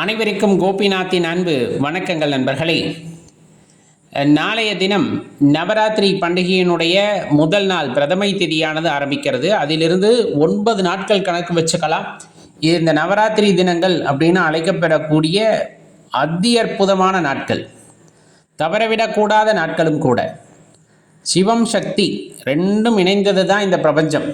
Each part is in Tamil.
அனைவருக்கும் கோபிநாத்தின் அன்பு. வணக்கங்கள் நண்பர்களே. நாளைய தினம் நவராத்திரி பண்டிகையினுடைய முதல் நாள் பிரதமை திதியானது ஆரம்பிக்கிறது. அதிலிருந்து ஒன்பது நாட்கள் கணக்கு வச்சுக்கலாம். இது இந்த நவராத்திரி தினங்கள் அப்படின்னு அழைக்கப்படக்கூடிய அதி அற்புதமான நாட்கள். தவறவிடக்கூடாத நாட்களும் கூட. சிவம் சக்தி ரெண்டும் இணைந்தது தான் இந்த பிரபஞ்சம்.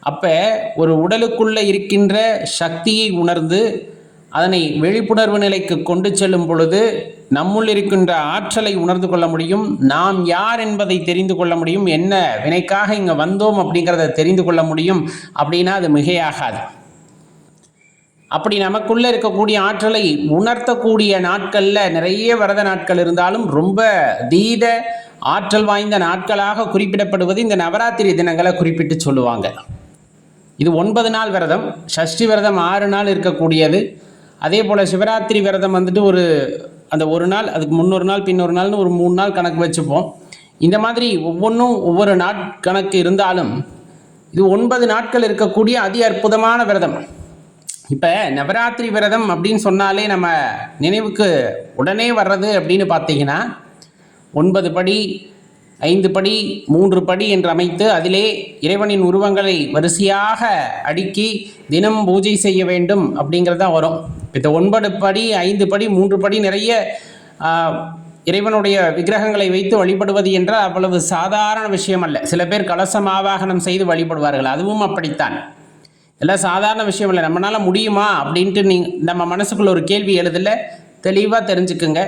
அப்போ ஒரு உடலுக்குள்ளே இருக்கின்ற சக்தியை உணர்ந்து அதனை விழிப்புணர்வு நிலைக்கு கொண்டு செல்லும் பொழுது நம்முள் இருக்கின்ற ஆற்றலை உணர்ந்து கொள்ள முடியும். நாம் யார் என்பதை தெரிந்து கொள்ள முடியும். என்ன வினைக்காக இங்கே வந்தோம் அப்படிங்கிறத தெரிந்து கொள்ள முடியும். அப்படின்னா அது மிகையாகாது. அப்படி நமக்குள்ளே இருக்கக்கூடிய ஆற்றலை உணர்த்தக்கூடிய நாட்களில் நிறைய விரத நாட்கள் இருந்தாலும் ரொம்ப தீத ஆற்றல் வாய்ந்த நாட்களாக குறிப்பிடப்படுவது இந்த நவராத்திரி தினங்களை குறிப்பிட்டு சொல்லுவாங்க. இது ஒன்பது நாள் விரதம். சஷ்டி விரதம் ஆறு நாள் இருக்கக்கூடியது. அதே போல் சிவராத்திரி விரதம் வந்துட்டு ஒரு அந்த ஒரு நாள் அதுக்கு முன்னொரு நாள் பின்னொரு நாள்னு ஒரு மூணு நாள் கணக்கு வச்சுப்போம். இந்த மாதிரி ஒவ்வொன்றும் ஒவ்வொரு நாட்கணக்கு இருந்தாலும் இது ஒன்பது நாட்கள் இருக்கக்கூடிய அதி அற்புதமான விரதம். இப்போ நவராத்திரி விரதம் அப்படின்னு சொன்னாலே நம்ம நினைவுக்கு உடனே வர்றது அப்படின்னு பார்த்தீங்கன்னா ஒன்பது படி ஐந்து படி மூன்று படி என்று அமைத்து அதிலே இறைவனின் உருவங்களை வரிசையாக அடுக்கி தினம் பூஜை செய்ய வேண்டும் அப்படிங்கிறது தான் வரும். இந்த ஒன்பது படி ஐந்து படி மூன்று படி நிறைய இறைவனுடைய விக்கிரகங்களை வைத்து வழிபடுவது என்றால் அவ்வளவு சாதாரண விஷயம் அல்ல சில பேர் கலசம் ஆவாகனம் செய்து வழிபடுவார்கள். அதுவும் அப்படித்தான். எல்லாம் சாதாரண விஷயம் இல்லை நம்மளால் முடியுமா அப்படின்ட்டு நீ நம்ம மனசுக்குள்ள ஒரு கேள்வி எழுதல. தெளிவாக தெரிஞ்சுக்குங்க.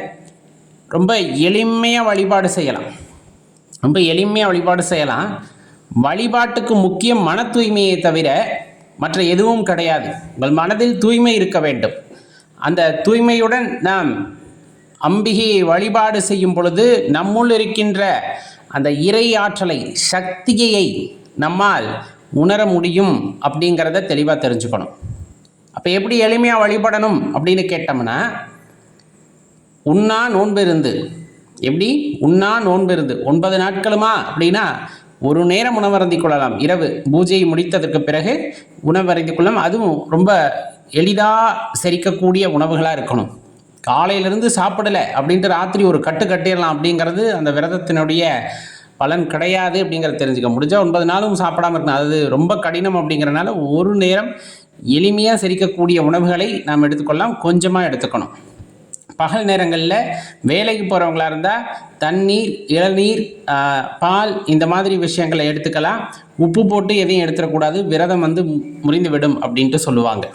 ரொம்ப எளிமையாக வழிபாடு செய்யலாம். ரொம்ப எளிமையாக வழிபாடு செய்யலாம். வழிபாட்டுக்கு முக்கியம் மன தூய்மையை தவிர மற்ற எதுவும் கிடையாது. உங்கள் மனதில் தூய்மை இருக்க வேண்டும். அந்த தூய்மையுடன் நாம் அம்பிகையை வழிபாடு செய்யும் பொழுது நம்முள் இருக்கின்ற அந்த இறை ஆற்றலை சக்தியை நம்மால் உணர முடியும் அப்படிங்கிறத தெளிவாக தெரிஞ்சுக்கணும். அப்போ எப்படி எளிமையாக வழிபடணும் அப்படின்னு கேட்டோம்னா உண்ணா நோன்பு இருந்து. எப்படி? உண்ணா நோன்பு இருந்து. ஒன்பது நாட்களுமா? அப்படின்னா ஒரு நேரம் உணவருந்திக் கொள்ளலாம். இரவு பூஜையை முடித்ததற்கு பிறகு உணவருந்திக் கொள்ளலாம். அதுவும் ரொம்ப எளிதாக செரிக்கக்கூடிய உணவுகளாக இருக்கணும். காலையிலேருந்து சாப்பிடலை அப்படின்ட்டு ராத்திரி ஒரு கட்டு கட்டிடலாம் அப்படிங்கிறது அந்த விரதத்தினுடைய பலன் கிடையாது அப்படிங்கிறத தெரிஞ்சுக்க. முடிஞ்சால் ஒன்பது நாளும் சாப்பிடாம இருக்கணும் அது ரொம்ப கடினம் அப்படிங்கிறனால ஒரு நேரம் எளிமையாக செரிக்கக்கூடிய உணவுகளை நாம் எடுத்துக்கொள்ளலாம். கொஞ்சமாக எடுத்துக்கணும். பகல் நேரங்களில் வேலைக்கு போகிறவங்களாக இருந்தால் தண்ணீர் இளநீர் பால் இந்த மாதிரி விஷயங்களை எடுத்துக்கலாம். உப்பு போட்டு எதையும் எடுத்துடக்கூடாது. விரதம் வந்து முறிந்துவிடும் முறிந்து விடும் அப்படின்ட்டு சொல்லுவாங்க.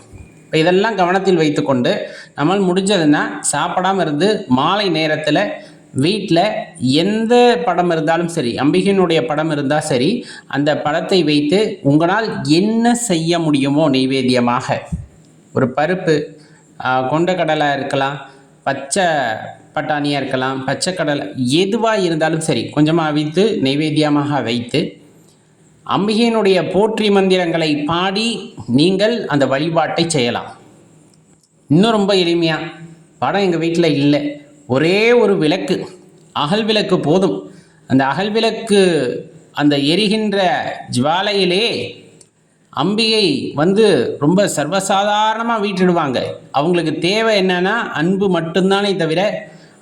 இப்போ இதெல்லாம் கவனத்தில் வைத்துக்கொண்டு நம்மால் முடிஞ்சதுன்னா சாப்பிடாம இருந்து மாலை நேரத்தில் வீட்டில் எந்த படம் இருந்தாலும் சரி அம்பிகையினுடைய படம் இருந்தால் சரி அந்த படத்தை வைத்து உங்களால் என்ன செய்ய முடியுமோ நைவேத்தியமாக ஒரு பருப்பு கொண்ட கடலாக இருக்கலாம் பச்சை பட்டாணியாக இருக்கலாம் பச்சை கடலை எதுவாக இருந்தாலும் சரி கொஞ்சமாக அவித்து நைவேத்தியமாக வைத்து அம்பிகையினுடைய போற்றி மந்திரங்களை பாடி நீங்கள் அந்த வழிபாட்டை செய்யலாம். இன்னும் ரொம்ப எளிமையாக படம் எங்கள் வீட்டில் இல்லை. ஒரே ஒரு விளக்கு. அகல் விளக்கு போதும். அந்த அகல் விளக்கு அந்த எரிகின்ற ஜுவாலையிலே அம்பிகை வந்து ரொம்ப சர்வசாதாரணமாக வீட்டிடுவாங்க. அவங்களுக்கு தேவை என்னன்னா அன்பு மட்டும்தானே தவிர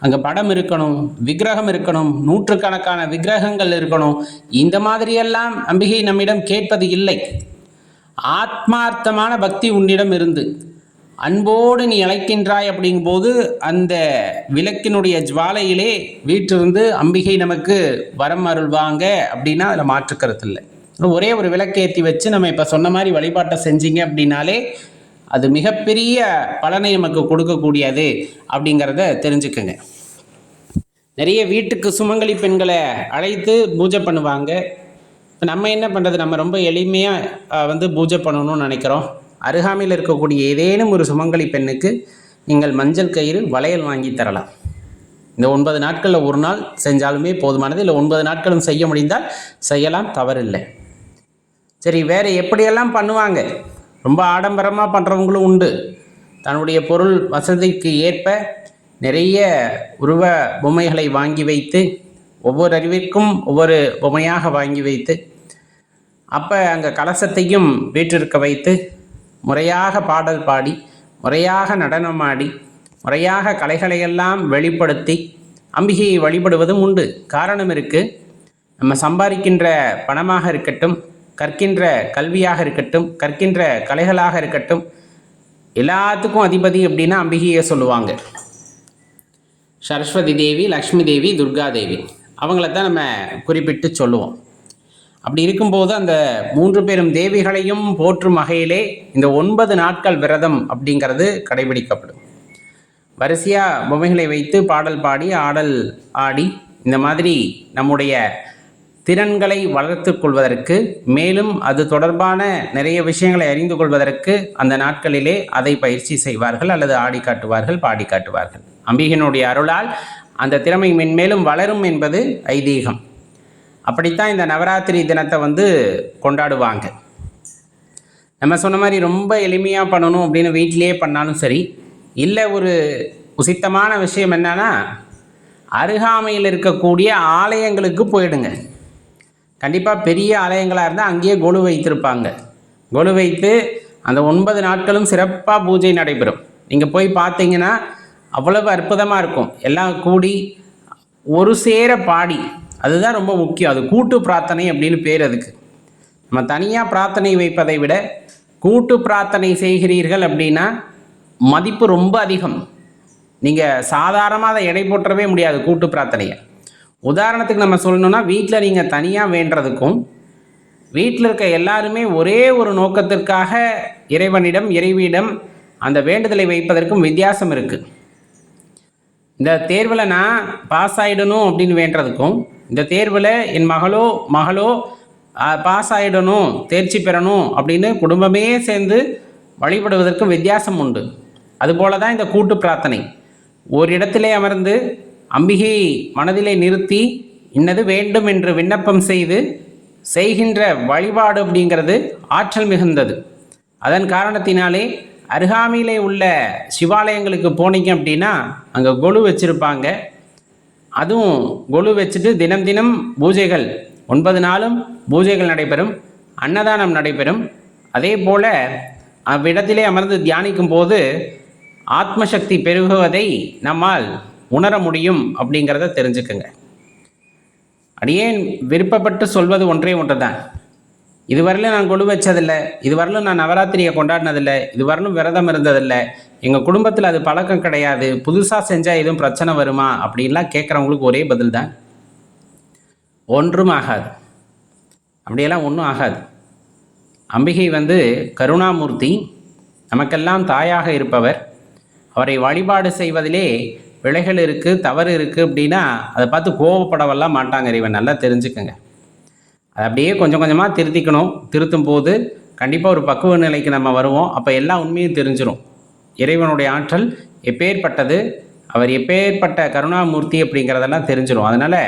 அங்கே படம் இருக்கணும் விக்கிரகம் இருக்கணும் நூற்றுக்கணக்கான விக்கிரகங்கள் இருக்கணும். இந்த மாதிரியெல்லாம் அம்பிகை நம்மிடம் கேட்பது இல்லை. ஆத்மார்த்தமான பக்தி உன்னிடம் இருந்து. அன்போடு நீ அழைக்கின்றாய் அப்படிங்கும்போது அந்த விளக்கினுடைய ஜுவாலையிலே வீட்டிலிருந்து அம்பிகை நமக்கு வரம் அருள்வாங்க அப்படின்னா அதில் மாற்றுக்கிறது இல்லை. ஒரே ஒரு விளக்கேற்றி வச்சு நம்ம இப்போ சொன்ன மாதிரி வழிபாட்டை செஞ்சீங்க அப்படின்னாலே அது மிகப்பெரிய பலனை நமக்கு கொடுக்கக்கூடியது அப்படிங்கிறத தெரிஞ்சுக்கங்க. நிறைய வீட்டுக்கு சுமங்கலி பெண்களை அழைத்து பூஜை பண்ணுவாங்க. இப்போ நம்ம என்ன பண்ணுறது நம்ம ரொம்ப எளிமையாக வந்து பூஜை பண்ணணும்னு நினைக்கிறோம். அருகாமையில் இருக்கக்கூடிய ஏதேனும் ஒரு சுமங்கலி பெண்ணுக்கு நீங்கள் மஞ்சள் கயிறு வளையல் வாங்கி தரலாம். இந்த ஒன்பது நாட்களில் ஒரு நாள் செஞ்சாலுமே போதுமானது. இல்லை ஒன்பது நாட்களும் செய்ய முடிந்தால் செய்யலாம் தவறில்லை. சரி வேறு எப்படியெல்லாம் பண்ணுவாங்க? ரொம்ப ஆடம்பரமாக பண்ணுறவங்களும் உண்டு. தன்னுடைய பொருள் வசதிக்கு ஏற்ப நிறைய உருவ பொம்மைகளை வாங்கி வைத்து ஒவ்வொரு அறிவிற்கும் ஒவ்வொரு பொம்மையாக வாங்கி வைத்து அப்போ அங்கே கலசத்தையும் வீற்றிருக்க வைத்து முறையாக பாடல் பாடி முறையாக நடனமாடி முறையாக கலைகளையெல்லாம் வெளிப்படுத்தி அம்பிகையை வழிபடுவதும் உண்டு. காரணம் இருக்குது நம்ம சம்பாதிக்கின்ற பணமாக இருக்கட்டும் கற்கின்ற கல்வியாக இருக்கட்டும் கற்கின்ற கலைகளாக இருக்கட்டும் எல்லாத்துக்கும் அதிபதி அப்படின்னா அம்பிகையை சொல்லுவாங்க. சரஸ்வதி தேவி லக்ஷ்மி தேவி துர்கா தேவி. அவங்கள தான் நம்ம குறிப்பிட்டு சொல்லுவோம். அப்படி இருக்கும்போது அந்த மூன்று பேரும் தேவிகளையும் போற்றும் வகையிலே இந்த ஒன்பது நாட்கள் விரதம் அப்படிங்கிறது கடைபிடிக்கப்படும். வரிசையாக பொம்மைகளை வைத்து பாடல் பாடி ஆடல் ஆடி இந்த மாதிரி நம்முடைய திறன்களை வளர்த்து கொள்வதற்கு மேலும் அது தொடர்பான நிறைய விஷயங்களை அறிந்து கொள்வதற்கு அந்த நாட்களிலே அதை பயிற்சி செய்வார்கள் அல்லது ஆடி காட்டுவார்கள் பாடி காட்டுவார்கள். அம்பிகையினுடைய அருளால் அந்த திறமை மென்மேலும் வளரும் என்பது ஐதீகம். அப்படித்தான் இந்த நவராத்திரி தினத்தை வந்து கொண்டாடுவாங்க. நம்ம சொன்ன மாதிரி ரொம்ப எளிமையாக பண்ணணும் அப்படின்னு வீட்டிலேயே பண்ணாலும் சரி இல்லை ஒரு உசித்தமான விஷயம் என்னன்னா அருகாமையில் இருக்கக்கூடிய ஆலயங்களுக்கு போயிடுங்க. கண்டிப்பாக பெரிய ஆலயங்களாக இருந்தால் அங்கேயே கொலு வைத்திருப்பாங்க. கொலு வைத்து அந்த ஒன்பது நாட்களும் சிறப்பாக பூஜை நடைபெறும். நீங்கள் போய் பார்த்தீங்கன்னா அவ்வளவு அற்புதமாக இருக்கும். எல்லாம் கூடி ஒரு சேர பாடி. அதுதான் ரொம்ப முக்கியம். அது கூட்டு பிரார்த்தனை அப்படின்னு பேர் அதுக்கு. நம்ம தனியாக பிரார்த்தனை வைப்பதை விட கூட்டு பிரார்த்தனை செய்கிறீர்கள் அப்படின்னா மதிப்பு ரொம்ப அதிகம். நீங்கள் சாதாரணமாக அதை எடை போட்டவே முடியாது கூட்டு பிரார்த்தனையை. உதாரணத்துக்கு நம்ம சொல்லணும்னா வீட்டில் நீங்கள் தனியாக வேண்டுறதுக்கும் வீட்டில் இருக்க எல்லாருமே ஒரே ஒரு நோக்கத்திற்காக இறைவனிடம் இறைவியிடம் அந்த வேண்டுதலை வைப்பதற்கும் வித்தியாசம் இருக்குது இந்த தேர்வில் நான் பாஸ் ஆகிடணும் அப்படின்னு வேண்டுறதுக்கும் இந்த தேர்வில் என் மகளோ மகளோ பாஸ் ஆகிடணும் தேர்ச்சி பெறணும் அப்படின்னு குடும்பமே சேர்ந்து வழிபடுவதற்கும் வித்தியாசம் உண்டு. அதுபோல தான் இந்த கூட்டு பிரார்த்தனை. ஒரு இடத்திலே அமர்ந்து அம்பிகை மனதிலே நிறுத்தி இன்னது வேண்டும் என்று விண்ணப்பம் செய்து செய்கின்ற வழிபாடு அப்படிங்கிறது ஆற்றல் மிகுந்தது. அதன் காரணத்தினாலே அருகாமையிலே உள்ள சிவாலயங்களுக்கு போனீங்க அப்படின்னா அங்கே கொலு வச்சுருப்பாங்க. அதுவும் கொலு வச்சுட்டு தினம் தினம் பூஜைகள். ஒன்பது நாளும் பூஜைகள் நடைபெறும் அன்னதானம் நடைபெறும். அதே போல் அவ்விடத்திலே அமர்ந்து தியானிக்கும் போது ஆத்மசக்தி பெருகுவதை நம்மால் உணர முடியும் அப்படிங்கிறத தெரிஞ்சுக்குங்க. அடியேன் விருப்பப்பட்டு சொல்வது ஒன்றே ஒன்று தான் இதுவரையிலும் நான் கொழு வச்சதில்லை இதுவரையிலும் நான் நவராத்திரியை கொண்டாடினதில்லை இதுவரையிலும் விரதம் இருந்ததில்லை எங்கள் குடும்பத்தில் அது பழக்கம் கிடையாது புதுசாக செஞ்சால் எதுவும் பிரச்சனை வருமா அப்படின்லாம் கேட்குறவங்களுக்கு ஒரே பதில் தான் ஒன்றும் ஆகாது. அப்படியெல்லாம் ஒன்றும் ஆகாது. அம்பிகை வந்து கருணாமூர்த்தி நமக்கெல்லாம் தாயாக இருப்பவர். அவரை வழிபாடு செய்வதிலே பிழைகள் இருக்குது தவறு இருக்குது அப்படின்னா அதை பார்த்து கோவப்படவெல்லாம் மாட்டாங்க இறைவன். நல்லா தெரிஞ்சுக்கோங்க. அதை அப்படியே கொஞ்சம் கொஞ்சமாக திருத்திக்கணும். திருத்தும் போது கண்டிப்பாக ஒரு பக்குவ நிலைக்கு நம்ம வருவோம். அப்போ எல்லா உண்மையும் தெரிஞ்சிடும் இறைவனுடைய ஆற்றல் எப்பேற்பட்டது அவர் எப்பேற்பட்ட கருணாமூர்த்தி அப்படிங்கிறதெல்லாம் தெரிஞ்சிடும் அதனால்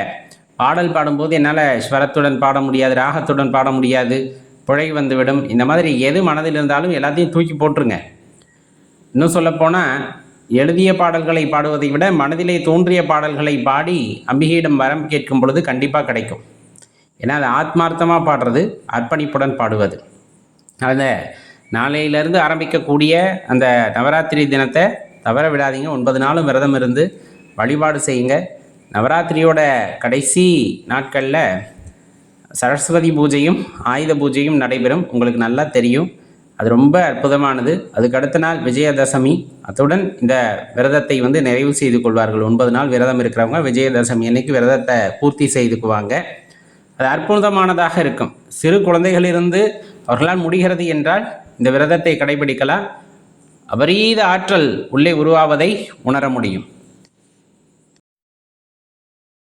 பாடல் பாடும்போது என்னால் ஸ்வரத்துடன் பாட முடியாது ராகத்துடன் பாட முடியாது புழை வந்துவிடும். இந்த மாதிரி எது மனதில் இருந்தாலும் எல்லாத்தையும் தூக்கி போட்டுருங்க. இன்னும் சொல்லப்போனால் எழுதிய பாடல்களை பாடுவதை விட மனதிலே தோன்றிய பாடல்களை பாடி அம்பிகையிடம் வரம் கேட்கும் பொழுது கண்டிப்பாக கிடைக்கும். ஏன்னா அது ஆத்மார்த்தமாக பாடுறது அர்ப்பணிப்புடன் பாடுவது. அதில் நாளையிலேருந்து ஆரம்பிக்கக்கூடிய அந்த நவராத்திரி தினத்தை தவற விடாதீங்க. ஒன்பது நாளும் விரதம் இருந்து வழிபாடு செய்யுங்க. நவராத்திரியோட கடைசி நாட்களில் சரஸ்வதி பூஜையும் ஆயுத பூஜையும் நடைபெறும். உங்களுக்கு நல்லா தெரியும். அது ரொம்ப அற்புதமானது. அதுக்கு அடுத்த நாள் விஜயதசமி. அத்துடன் இந்த விரதத்தை வந்து நிறைவு செய்து கொள்வார்கள். ஒன்பது நாள் விரதம் இருக்கிறவங்க விஜயதசமி அன்னைக்கு விரதத்தை பூர்த்தி செய்துக்குவாங்க. அது அற்புதமானதாக இருக்கும். சிறு குழந்தைகளிலிருந்து அவர்களால் முடிகிறது என்றால் இந்த விரதத்தை கடைபிடிக்கலாம். அபரீத ஆற்றல் உள்ளே உருவாவதை உணர முடியும்.